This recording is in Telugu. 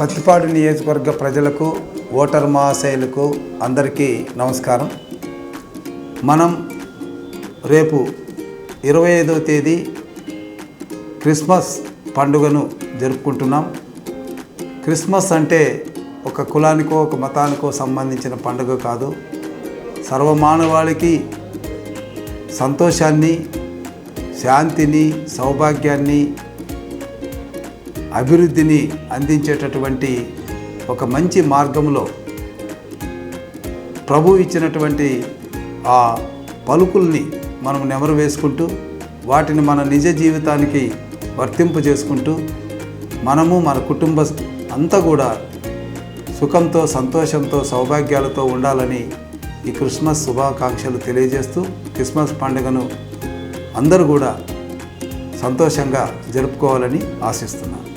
పత్తిపాడు నియోజకవర్గ ప్రజలకు ఓటర్ మహాశయులకు అందరికీ నమస్కారం. మనం రేపు ఇరవై ఐదవ తేదీ క్రిస్మస్ పండుగను జరుపుకుంటున్నాం. క్రిస్మస్ అంటే ఒక కులానికో ఒక మతానికో సంబంధించిన పండుగ కాదు. సర్వమానవాళికి సంతోషాన్ని శాంతిని సౌభాగ్యాన్ని అభివృద్ధిని అందించేటటువంటి ఒక మంచి మార్గంలో ప్రభు ఇచ్చినటువంటి ఆ పలుకుల్ని మనం నెమరు వేసుకుంటూ వాటిని మన నిజ జీవితానికి వర్తింపు చేసుకుంటూ మనము మన కుటుంబ అంతా కూడా సుఖంతో సంతోషంతో సౌభాగ్యాలతో ఉండాలని ఈ క్రిస్మస్ శుభాకాంక్షలు తెలియజేస్తూ క్రిస్మస్ పండుగను అందరూ కూడా సంతోషంగా జరుపుకోవాలని ఆశిస్తున్నాను.